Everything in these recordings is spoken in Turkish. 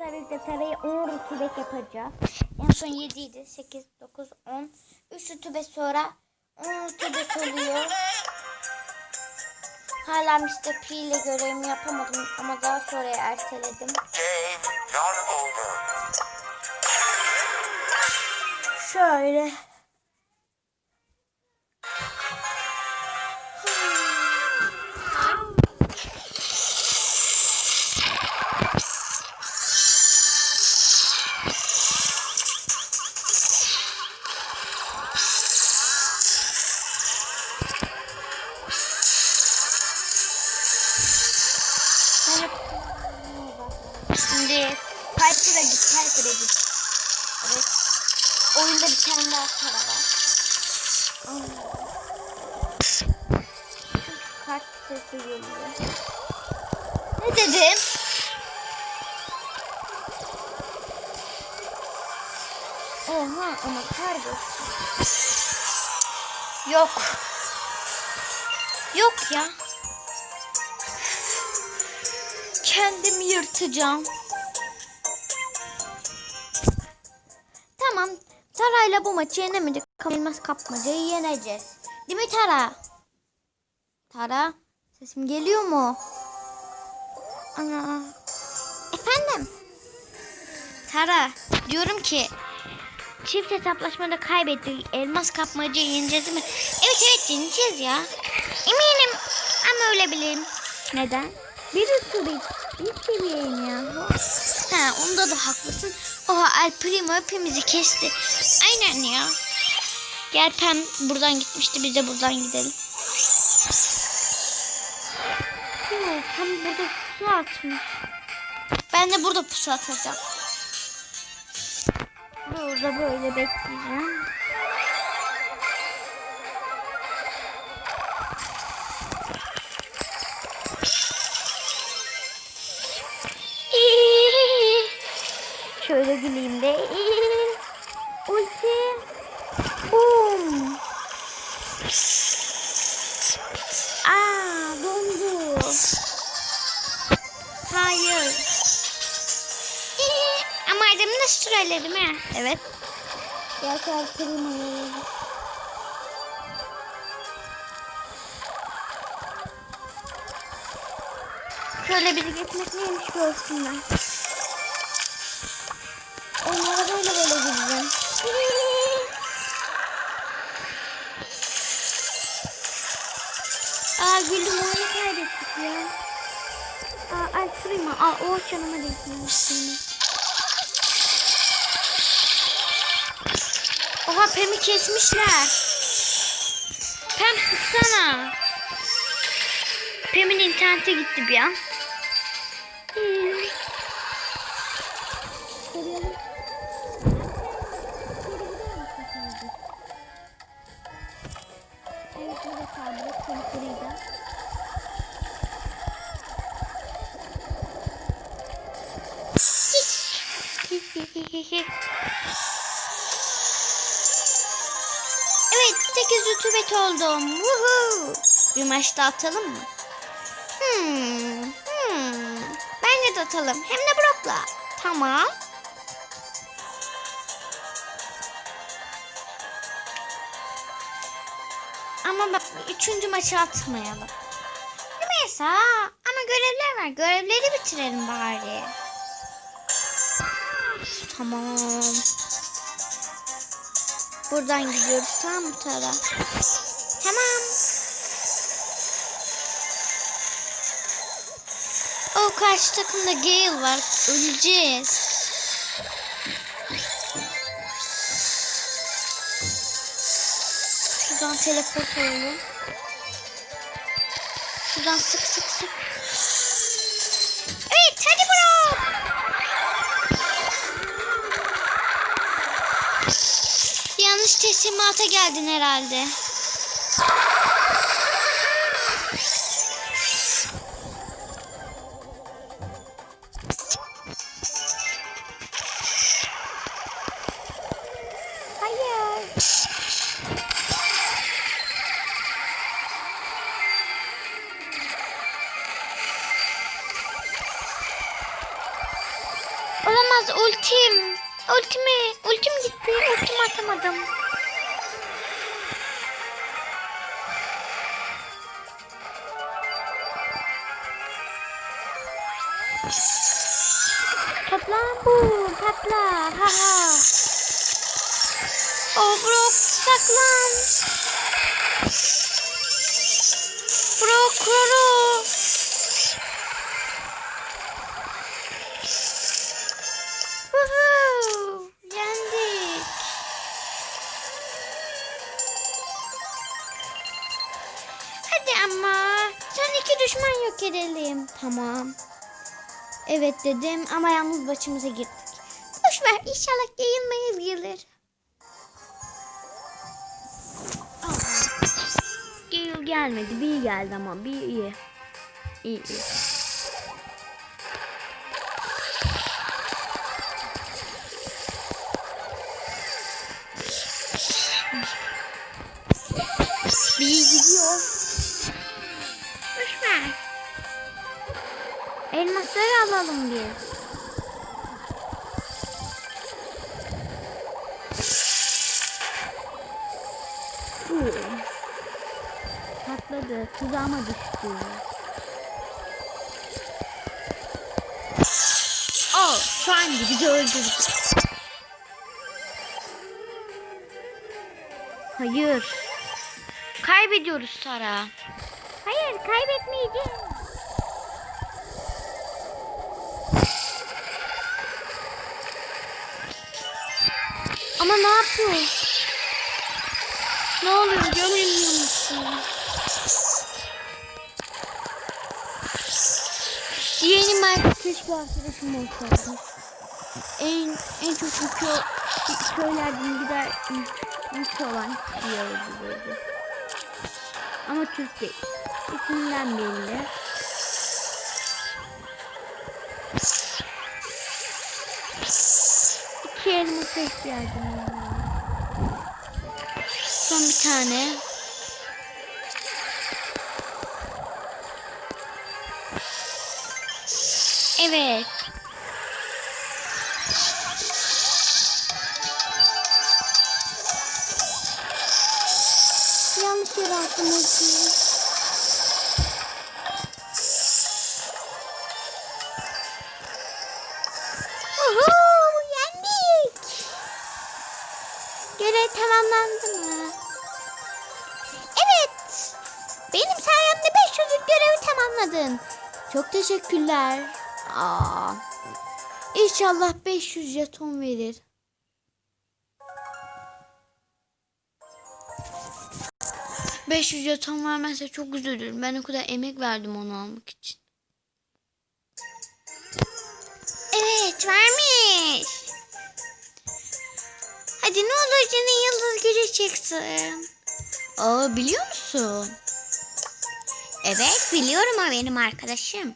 Tabii de tarayı 10 rutubet yapacağız. En son 7 idi. 8, 9, 10. 3 rutubet sonra 10 rutubet oluyor. Hala Mr. P ile görevimi yapamadım ama daha sonra erteledim. Şöyle. Dedim? Oha ama kardeşim. Yok. Yok ya. Kendimi yırtacağım. Tamam. Tara'yla bu maçı yenemedik. Elmas kapmacayı yeneceğiz. Değil mi Tara? Tara. Sesim geliyor mu? Ana. Efendim? Tara. Diyorum ki çift hesaplaşmada kaybettik. Elmas kapmacayı yeneceğiz mi? Evet evet yeneceğiz ya. Eminim. Ama öyle bileyim. Neden? Bir sürü bir seviyeyim ya. Ha onda da haklısın. Oha El Primo hepimizi kesti. Aynen ya. Gel Pem buradan gitmişti biz de buradan gidelim. Pem burada pusu atmış. Ben de burada pusu atacağım. Burada böyle bekleyeceğim. Şöyle güleyim de. Ulti. Boom. Aa dondu. Hayır. Ama Erdem'i nasıl süreledim ha? Evet. Gerçekten kırmayı. Şöyle biri geçmek neymiş görsünler. Onlara böyle böyle gideceğim. Aa güldüm oyunu kaybettik ya. Aa ay şurayım Aa o canıma değsin. Oha Pem'i kesmişler. Pem tutsana. Pem'in internete gitti bir an. evet 8 rutubet oldum. Woohoo. Bir maç daha atalım mı? Hmm, hmm. Bence de atalım. Hem de Brock'la. Tamam. Ama bak üçüncü maçı atmayalım. Neyse ama görevler var. Görevleri bitirelim bari. Tamam. Buradan gidiyoruz tamam mı Tara? Tamam. O karşı takımda Gale var. Öleceğiz. Şuradan teleport olalım. Şuradan sık sık sık. Evet hadi bro. Teslimata geldin herhalde. Patla bu. Patla. Ha ha. Oh Brock saklan. Brock! Yendik. Hadi ama. Son düşman yok edelim. Tamam. Evet dedim ama yalnız başımıza girdik. Boş ver inşallah yayılmayız gelir. Gale gelmedi. Bir geldi ama bir iyi. İyi iyi. Elmasları alalım biz. Hı. Patladı. Tuzağıma düştü. Oh, şu an bizi öldürdü. Hayır. Kaybediyoruz Sara. Hayır, kaybetmeyeceğiz. Ama ne yapıyor? Ne oluyor görmüyor musun? Yeğenim artık keşke arkadaşım olsaydı. En en çok ülke köylerden gider ülke olan öldürürdü. Ama Türk değil. İsminden belli. Elmasa ihtiyacım var. Son bir tane. Evet. Yanlış yere attım Aa. İnşallah 500 jeton verir. Beş yüz jeton vermezse çok üzülürüm. Ben o kadar emek verdim onu almak için. Evet vermiş. Hadi ne olur senin yıldız gücü çıksın. Aa biliyor musun? Evet biliyorum o benim arkadaşım.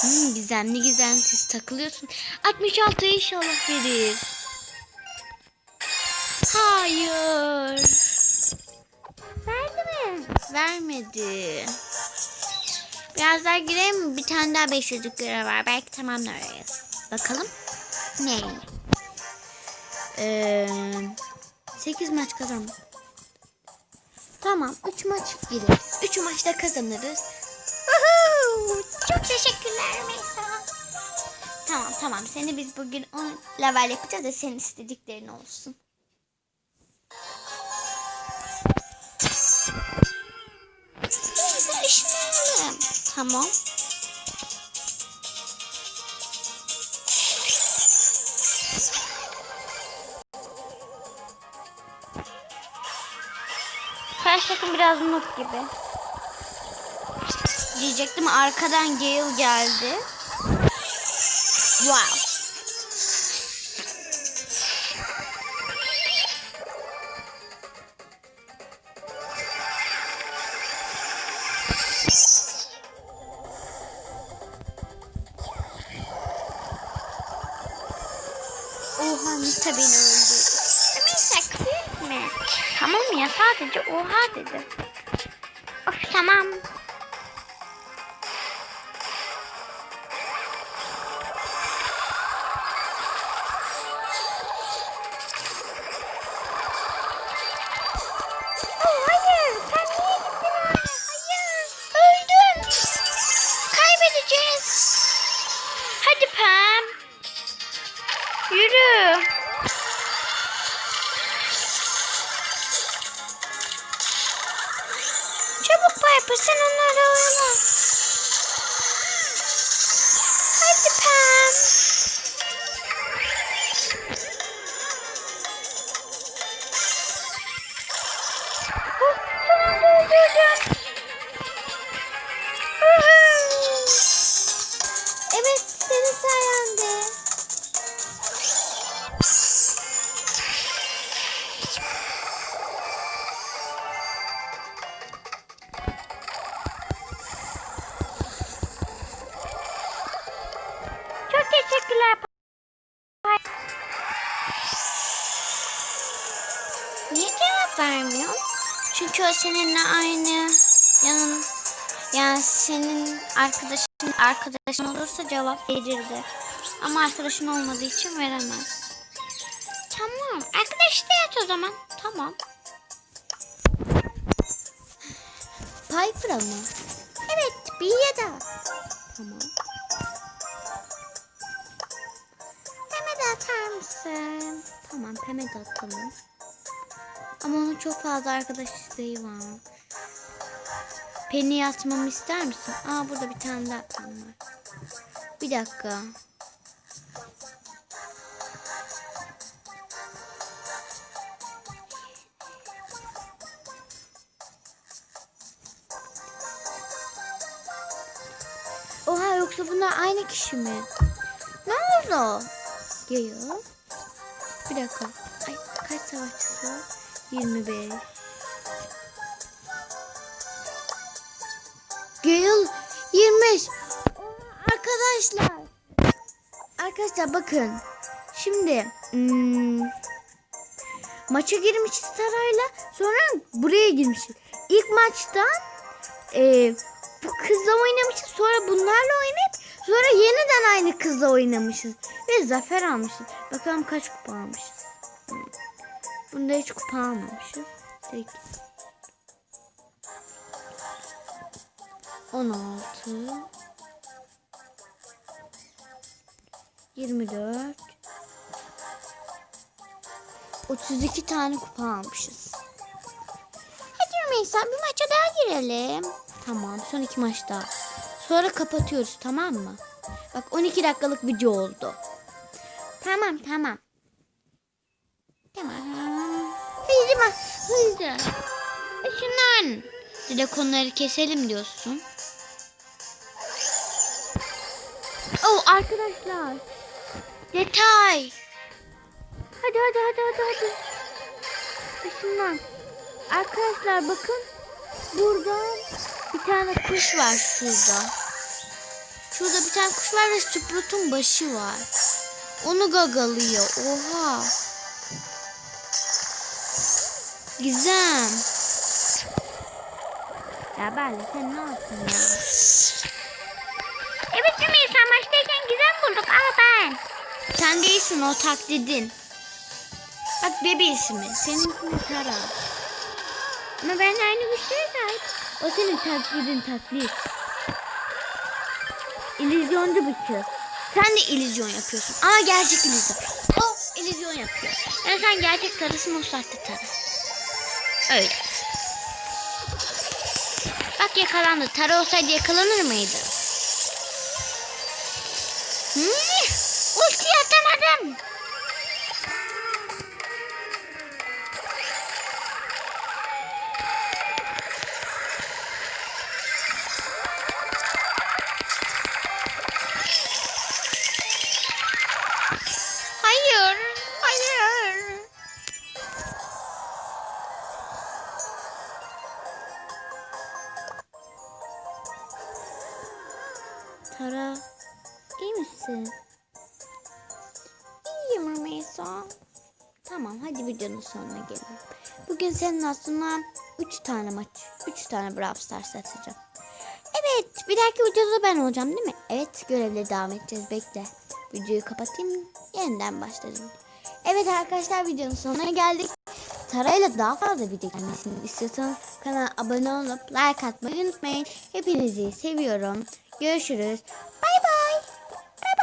Hmm, gizemli gizemsiz takılıyorsun. 66 inşallah verir. Hayır. Verdi mi? Vermedi. Biraz daha girelim? Bir tane daha 500'lük görev var. Belki tamamlarız. Bakalım. Ne? Ee, 8 maç kazan. Tamam. 3 maç gireriz. 3 maçta kazanırız. Çok teşekkürler Meysa. Tamam tamam. Seni biz bugün 10 level yapacağız da senin istediklerin olsun. Tamam. Karşı takım biraz noob gibi. Diyecektim arkadan Gale geldi. Wow. Oha Nita beni öldürdü. Kıyık mi? Tamam ya sadece oha dedi. Of tamam. Çünkü o seninle aynı yanın yani senin arkadaşın arkadaşın olursa cevap verirdi. Ama arkadaşın olmadığı için veremez. Tamam. Arkadaş da yat o zaman. Tamam. Piper mı? Evet. Bir ya da. Tamam. Pem'e de atar mısın? Tamam Pem'e de atalım. Ama onun çok fazla arkadaş isteği var. Penny atmamı ister misin? Aa burada bir tane daha var. Bir dakika. Oha yoksa bunlar aynı kişi mi? Ne oldu? Geliyor. Bir dakika. Ay kaç savaşçısı var? 25. Gale 25. Arkadaşlar. Arkadaşlar bakın. Şimdi hmm, maça girmişiz Saray'la. Sonra buraya girmişiz. İlk maçta e, bu kızla oynamışız. Sonra bunlarla oynayıp sonra yeniden aynı kızla oynamışız. Ve zafer almışız. Bakalım kaç kupa almışız. Bunda hiç kupa almamışız. Direkt 16 24 32 tane kupa almışız. Hadi Rümeysa bir maça daha girelim. Tamam son iki maç daha. Sonra kapatıyoruz tamam mı? Bak 12 dakikalık video oldu. Tamam. Tamam. Hızlı. Işınlan. Direkt onları keselim diyorsun. Oh arkadaşlar. Detay. Hadi hadi hadi hadi hadi. Işınlan. Arkadaşlar bakın. Burada bir tane kuş var şurada. Şurada bir tane kuş var ve Sprout'un başı var. Onu gagalıyor. Oha. Güzel. Ya Berle sen ne yaptın ya? Evet Rümeysa maçtayken güzel bulduk ama ben. Sen değilsin o taklidin. Bak bebe ismi. Senin ismin Tara. Ama ben aynı güçlere sahip. O senin taklidin taklit. İllüzyoncu bir kız. Sen de illüzyon yapıyorsun ama gerçek illüzyon. O illüzyon yapıyor. Yani sen gerçek tarısın o sahte tarı. Öyle. Bak yakalandı. Tara olsaydı yakalanır mıydı? Hmm, Rümeysa. Tamam, hadi videonun sonuna gelelim. Bugün senin aslında 3 tane maç, 3 tane Brawl Stars atacağım. Evet, bir dahaki videoda ben olacağım değil mi? Evet, görevle devam edeceğiz. Bekle. Videoyu kapatayım, yeniden başlayalım. Evet arkadaşlar, videonun sonuna geldik. Tarayla daha fazla video gelmesini istiyorsanız kanala abone olup like atmayı unutmayın. Hepinizi seviyorum. Görüşürüz.